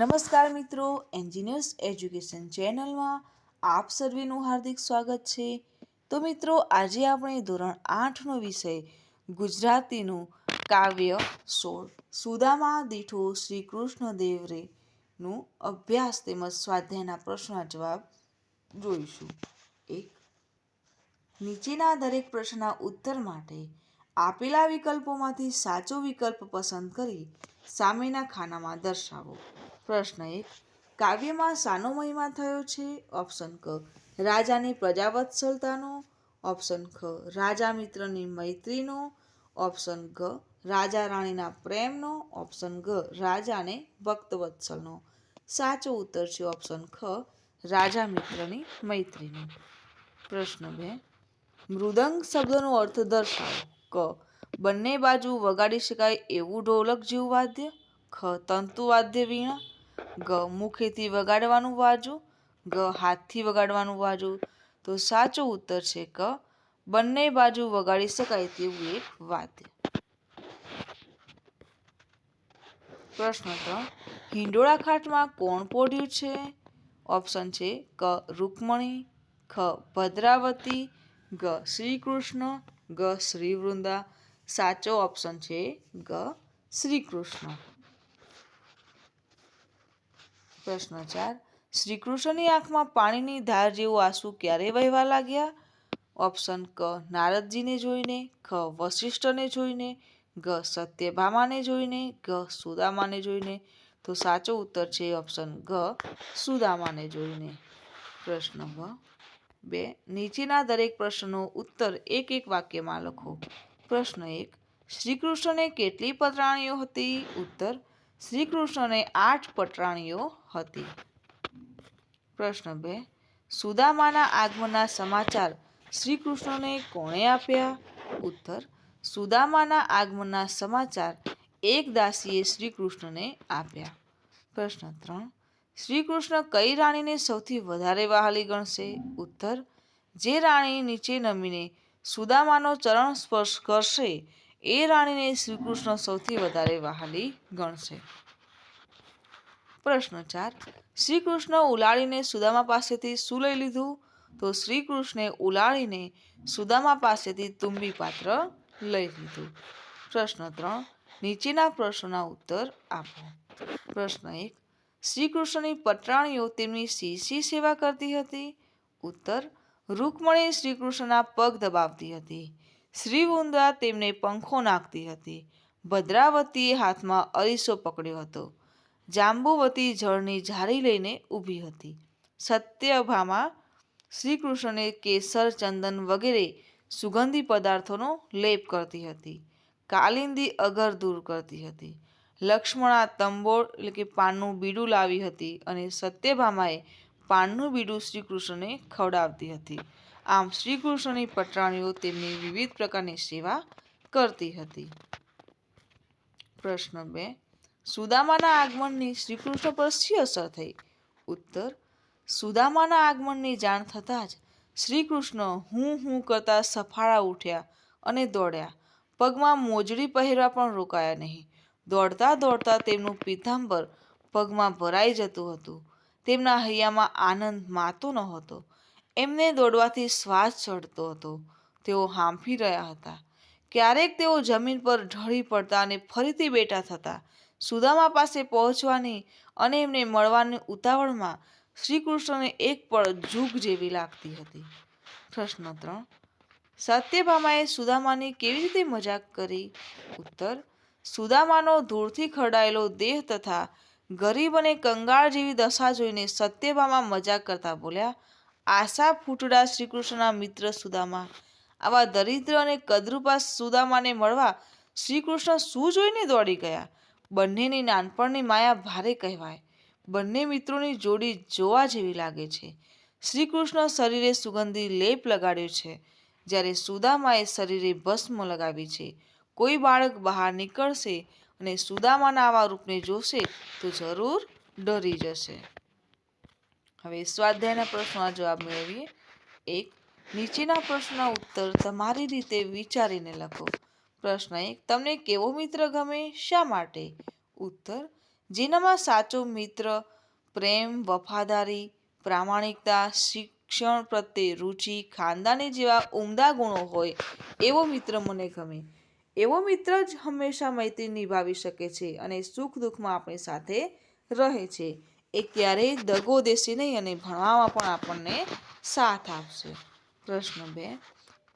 નમસ્કાર મિત્રો engineers education ચેનલમાં આપ સર્વેનું હાર્દિક સ્વાગત છે. તો મિત્રો, આજે આપણે ધોરણ આઠનો વિષય, ગુજરાતીનું કાવ્ય સોળ. સુદામા દીઠો શ્રી કૃષ્ણ દેવરેનું અભ્યાસ તેમજ સ્વાધ્યાયના પ્રશ્નના જવાબ જોઈશું. એક, નીચેના દરેક પ્રશ્નના ઉત્તર માટે આપેલા વિકલ્પોમાંથી સાચો વિકલ્પ પસંદ કરી સામેના ખાનામાં દર્શાવો. પ્રશ્ન એક. કાવ્યમાં શાનો મહિમા થયો છે ઓપ્શન ક. રાજાની પ્રજાવત્સલતાનો ઓપ્શન ખ. રાજા મિત્રની મૈત્રીનો ઓપ્શન ગ. રાજા રાણીના પ્રેમનો ઓપ્શન ગ. રાજાને ભક્તવત્સલનો. સાચો ઉત્તર છે ઓપ્શન ખ. રાજા મિત્રની મૈત્રીનો. પ્રશ્ન બે. મૃદંગ શબ્દનો અર્થ દર્શાવો. ક. બંને બાજુ વગાડી શકાય એવું ઢોલક જેવું વાદ્ય? ખ તંતુ વાદ્ય વીણા ગ મુખેથી વગાડવાનું વાજુ, ગ હાથથી વગાડવાનું વાજુ. તો સાચો ઉત્તર છે ક, બંને બાજુ વગાડી શકાય તેવું એક વાદ્ય પ્રશ્ન ત્રણ હિંડોળા ખાટમાં કોણ પોઢ્યું છે? ઓપ્શન છે ક, રૂકમણી, ખ, ભદ્રાવતી, ગ, શ્રીકૃષ્ણ, ગ શ્રી વૃંદા સાચો ઓપ્શન છે ગ શ્રી કૃષ્ણ પ્રશ્ન ચાર. શ્રી કૃષ્ણની આંખમાં પાણીની ધાર જેવું આંસુ ક્યારે વહેવા લાગ્યા? ઓપ્શન ક. નારદજીને જોઈને, ખ. વશિષ્ઠને જોઈને, ગ. સત્યભામાને જોઈને, ગ. સુદામાને જોઈને. તો સાચો ઉત્તર છે ઓપ્શન ગ. સુદામાને જોઈને. પ્રશ્ન બ બે. નીચેના દરેક પ્રશ્નનો ઉત્તર એક એક વાક્યમાં લખો. પ્રશ્ન એક. શ્રી કૃષ્ણને કેટલી પતરાણીઓ હતી? ઉત્તર શ્રી કૃષ્ણને આઠ પટરાણીઓ હતી. પ્રશ્ન બે. સુદામાના આગમનના સમાચાર શ્રી કૃષ્ણને કોણે આપ્યા? ઉત્તર. સુદામાના આગમનના સમાચાર એક દાસીએ શ્રી કૃષ્ણને આપ્યા. પ્રશ્ન ત્રણ. શ્રી કૃષ્ણ કઈ રાણીને સૌથી વધારે વહાલી ગણશે? ઉત્તર. જે રાણી નીચે નમીને સુદામાનો ચરણ સ્પર્શ કરશે એ રાણીને શ્રીકૃષ્ણ સૌથી વધારે વહાલી ગણશે. પ્રશ્ન ચાર. શ્રીકૃષ્ણ ઉલાળીને સુદામા પાસેથી શું લઈ લીધું? તો શ્રીકૃષ્ણે ઉલાળીને સુદામા પાસેથી તુંબી પાત્ર લઈ લીધું. પ્રશ્ન ત્રણ. નીચેના પ્રશ્નોના ઉત્તર આપો. પ્રશ્ન એક. શ્રીકૃષ્ણની પટરાણીઓ તેમની શી શી સેવા કરતી હતી? ઉત્તર. રૂકમણી શ્રીકૃષ્ણના પગ દબાવતી હતી. શ્રી વૃંદા તેમને પંખો નાખતી હતી. ભદ્રાવતીએ હાથમાં અરીસો પકડ્યો હતો. જાંબુવતી જળની ઝારી લઈને ઊભી હતી. સત્યભામા શ્રીકૃષ્ણને કેસર, ચંદન વગેરે સુગંધી પદાર્થોનો લેપ કરતી હતી. કાલિંદી અગર દૂર કરતી હતી. લક્ષ્મણા તંબોળ એટલે કે પાનનું બીડું લાવી હતી અને સત્યભામાએ પાનનું બીડું શ્રીકૃષ્ણને ખવડાવતી હતી. આમ શ્રી કૃષ્ણની પટરાણીઓ તેમની વિવિધ પ્રકારની સેવા કરતી હતી. પ્રશ્ન બે. સુદામાના આગમનની શ્રીકૃષ્ણ પર શી અસર થઈ? ઉત્તર. સુદામાના આગમનની જાણ થતાં જ શ્રીકૃષ્ણ હું હું કરતા સફાળા ઉઠ્યા અને દોડ્યા. પગમાં મોજડી પહેરવા પણ રોકાયા નહીં. દોડતા દોડતા તેમનું પીતાંબર પગમાં ભરાઈ જતું હતું. તેમના હૈયામાં આનંદ માતો ન હતો એમને દોડવાથી શ્વાસ ચડતો હતો. તેઓ હાંફી રહ્યા હતા. ક્યારેક તેઓ જમીન પર ઢળી પડતા અને ફરીથી બેઠા થતા. સુદામા પાસે પહોંચવાની અને એમને મળવાની ઉતાવળમાં શ્રી કૃષ્ણને એક પળ જૂગ જેવી લાગતી હતી. પ્રશ્ન ત્રણ. સત્યભામાએ સુદામાની કેવી રીતે મજાક કરી? ઉત્તર. સુદામાનો ધૂળથી ખરડાયેલો દેહ તથા ગરીબ અને કંગાળ જેવી દશા જોઈને સત્યભામા મજાક કરતા બોલ્યા આશા ફૂટડા શ્રીકૃષ્ણના મિત્ર સુદામા. આવા દરિદ્ર અને કદરૂપા સુદામાને મળવા શ્રીકૃષ્ણ શું જોઈને દોડી ગયા? બંનેની નાનપણની માયા ભારે કહેવાય. બંને મિત્રોની જોડી જોવા જેવી લાગે છે. શ્રીકૃષ્ણ શરીરે સુગંધી લેપ લગાડ્યો છે. જ્યારે સુદામાએ શરીરે ભસ્મ લગાવી છે. કોઈ બાળક બહાર નીકળશે અને સુદામાના આવા રૂપને જોશે તો જરૂર ડરી જશે. હવે સ્વાધ્યાયના પ્રશ્નોના જવાબ મેળવીએ. એક, નીચેના પ્રશ્નના ઉત્તર તમારી રીતે વિચારીને લખો. પ્રશ્ન એક, તમને કેવો મિત્ર ગમે? શા માટે? ઉત્તર, જેનામાં સાચો મિત્ર, પ્રેમ, વફાદારી, પ્રામાણિકતા, શિક્ષણ પ્રત્યે રુચિ, ખાનદાની જેવા ઉમદા ગુણો હોય, એવો મિત્ર મને ગમે. એવો મિત્ર જ હંમેશા મૈત્રી નિભાવી શકે છે અને સુખ દુઃખમાં આપણી સાથે રહે છે. એ ક્યારેય દગો દેશે નહીં અને ભણવામાં પણ આપણને સાથ આપશે. પ્રશ્ન બે.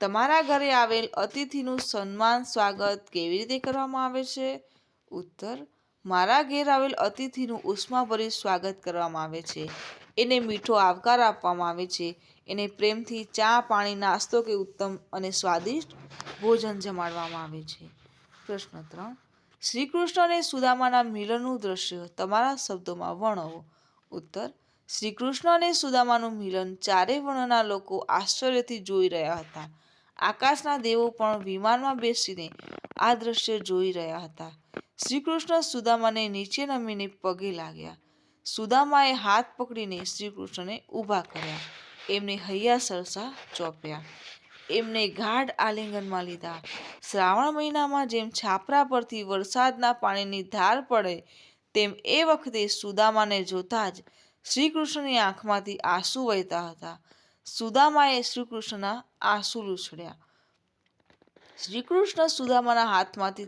તમારા ઘરે આવેલ અતિથિનું સન્માન, સ્વાગત કેવી રીતે કરવામાં આવે છે? ઉત્તર. મારા ઘેર આવેલ અતિથિનું ઉષ્માભરી સ્વાગત કરવામાં આવે છે. એને મીઠો આવકાર આપવામાં આવે છે. એને પ્રેમથી ચા, પાણી, નાસ્તો કે ઉત્તમ અને સ્વાદિષ્ટ ભોજન જમાડવામાં આવે છે. પ્રશ્ન ત્રણ. શ્રી અને સુદામાના મિલનનું દ્રશ્ય તમારા શબ્દોમાં વર્ણવો. ઉત્તર શ્રી અને સુદામાનું મિલન ચારે વર્ણના લોકો આશ્ચર્યથી જોઈ રહ્યા હતા. આકાશના દેવો પણ વિમાનમાં બેસીને આ દ્રશ્ય જોઈ રહ્યા હતા. શ્રી કૃષ્ણ સુદામાને નીચે નમીને પગે લાગ્યા. સુદામાએ હાથ પકડીને શ્રી કૃષ્ણને ઊભા કર્યા. એમને હૈયા સરસા ચોપ્યા. એમને ગાઢ આલિંગનમાં લીધા. શ્રાવણ મહિનામાં જેમ છાપરા પરથી વરસાદના પાણીની ધાર પડે, તેમ એ વખતે સુદામાને જોતા જ શ્રીકૃષ્ણની આંખમાંથી આંસુ વહેતા હતા. સુદામાએ શ્રીકૃષ્ણના આંસુ લૂછડ્યા. શ્રીકૃષ્ણ સુદામાના હાથમાંથી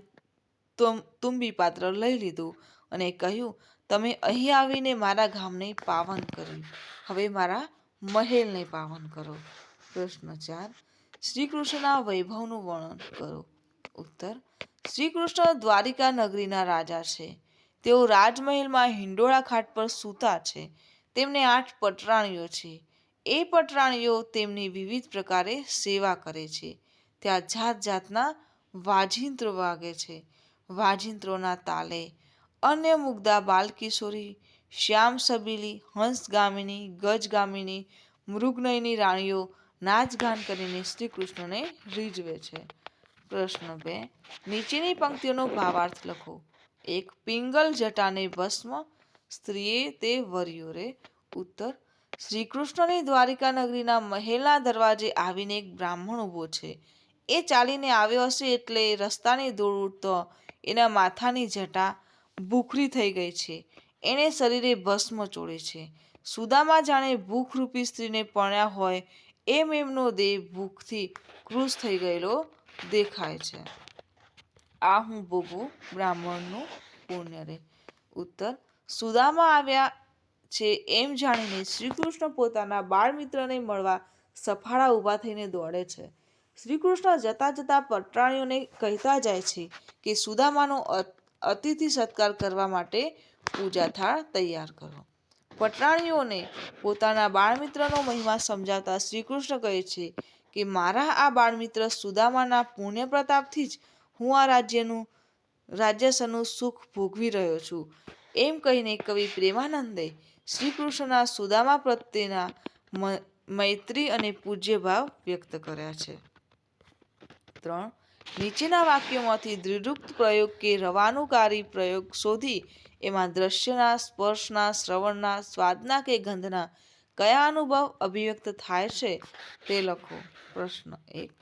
તુંબી પાત્ર લઈ લીધું અને કહ્યું, તમે અહીં આવીને મારા ગામને પાવન કર્યું. હવે મારા મહેલને પાવન કરો. પ્રશ્ન ચાર. શ્રી કૃષ્ણના વૈભવનું વર્ણન કરો. ઉત્તર શ્રી કૃષ્ણ દ્વારિકા નગરીના રાજા છે. તેઓ રાજમહેલમાં હિંડોળા ખાટ પર સૂતા છે. તેમને આઠ પટરાણીઓ છે. એ પટરાણીઓ તેમની વિવિધ પ્રકારે સેવા કરે છે. ત્યાં જાત જાતના વાજિંત્રો વાગે છે. વાજિંત્રોના તાલે, અન્ય મુગ્ધા બાલકિશોરી, શ્યામ સબીલી, હંસગામિની, ગજગામિની, મૃગનયની રાણીઓ નાચગાન કરીને શ્રી કૃષ્ણને રીઝવે છે. પ્રશ્ન બે. નીચેની પંક્તિઓનો ભાવાર્થ લખો. એક, પિંગલ જટાને ભસ્મ, સ્ત્રીએ તે વર્યો રે. ઉત્તર શ્રી કૃષ્ણની દ્વારિકા નગરીના મહેલના દરવાજે આવીને એક બ્રાહ્મણ ઊભો છે. એ ચાલીને આવ્યો હશે એટલે રસ્તાની ધૂળ ઉડતો એના માથાની જટા ભૂખરી થઈ ગઈ છે. એણે શરીરે ભસ્મ ચોળે છે. સુદામા જાણે ભૂખરૂપી સ્ત્રીને પરણ્યા હોય એમ એમનો દેહ ભૂખથી ક્રુશ થઈ ગયેલો દેખાય છે. આ હું ભોગવું બ્રાહ્મણનું પુણ્ય રે. ઉત્તર, સુદામા આવ્યા છે એમ જાણીને શ્રી કૃષ્ણ પોતાના બાળમિત્રને મળવા સફાળા ઊભા થઈને દોડે છે. શ્રી કૃષ્ણ જતા જતા પટરાણીઓને કહેતા જાય છે કે, સુદામાનો અતિથિ સત્કાર કરવા માટે પૂજા થાળ તૈયાર કરો. પટરાણીઓને પોતાના બાળમિત્રનો મહિમા સમજાવતા શ્રીકૃષ્ણ કહે છે કે મારા આ બાળમિત્ર સુદામાના પુણ્ય પ્રતાપથી જ હું આ રાજ્યનું, રાજ્યસનું સુખ ભોગવી રહ્યો છું. એમ કહીને કવિ પ્રેમાનંદે શ્રીકૃષ્ણના સુદામા પ્રત્યેના મૈત્રી અને પૂજ્ય ભાવ વ્યક્ત કર્યા છે. ત્રણ, નીચેના વાક્યોમાંથી દ્વિરુક્ત પ્રયોગ કે રવાનુકારી પ્રયોગ શોધી એમાં દ્રશ્યના, સ્પર્શના, શ્રવણના, સ્વાદના કે ગંધના કયા અનુભવ અભિવ્યક્ત થાય છે તે લખો. પ્રશ્ન એક.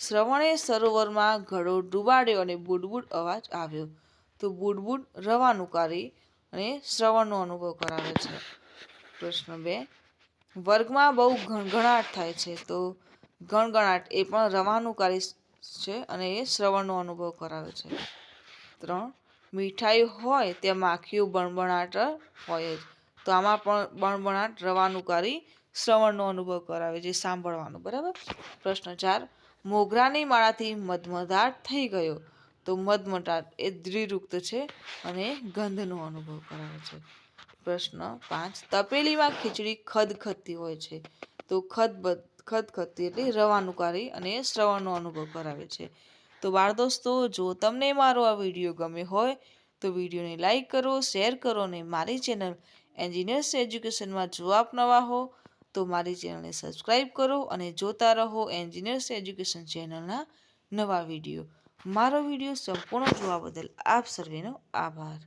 શ્રવણે સરોવરમાં ઘડો ડૂબાડ્યો અને બુડબુડ અવાજ આવ્યો. તો બુડબુડ રવાનુકારી અને શ્રવણનો અનુભવ કરાવે છે. પ્રશ્ન બે. વર્ગમાં બહુ ગણગણાટ થાય છે. તો ગણગણાટ એ પણ રવાનુકારી છે અને એ શ્રવણનો અનુભવ કરાવે છે. ત્રણ. મીઠાઈ હોય ત્યાં માખીઓ બણબણાટ હોય જ. તો આમાં પણ બણબણાટ રવાનું કરી શ્રવણનો અનુભવ કરાવે છે, સાંભળવાનું, બરાબર? પ્રશ્ન ચાર. મોગરાની માળાથી મધમધાટ થઈ ગયો. તો મધમટાટ એ દ્વિરુક્ત છે અને ગંધનો અનુભવ કરાવે છે. પ્રશ્ન પાંચ. તપેલીમાં ખીચડી ખદખદતી હોય છે. તો ખદ ખદખદતી એટલે રવાનુકારી અને શ્રવણનો અનુભવ કરાવે છે. તો બાળ દોસ્તો, જો તમને મારો આ વીડિયો ગમે હોય, તો વિડીયોને લાઈક કરો, શેર કરો અને મારી ચેનલ એન્જિનિયર્સ એજ્યુકેશનમાં જો આપ નવા હો, તો મારી ચેનલને સબસ્ક્રાઈબ કરો અને જોતા રહો એન્જિનિયર્સ એજ્યુકેશન ચેનલના નવા વીડિયો. મારો વીડિયો સંપૂર્ણ જોવા બદલ આપ સર્વેનો આભાર.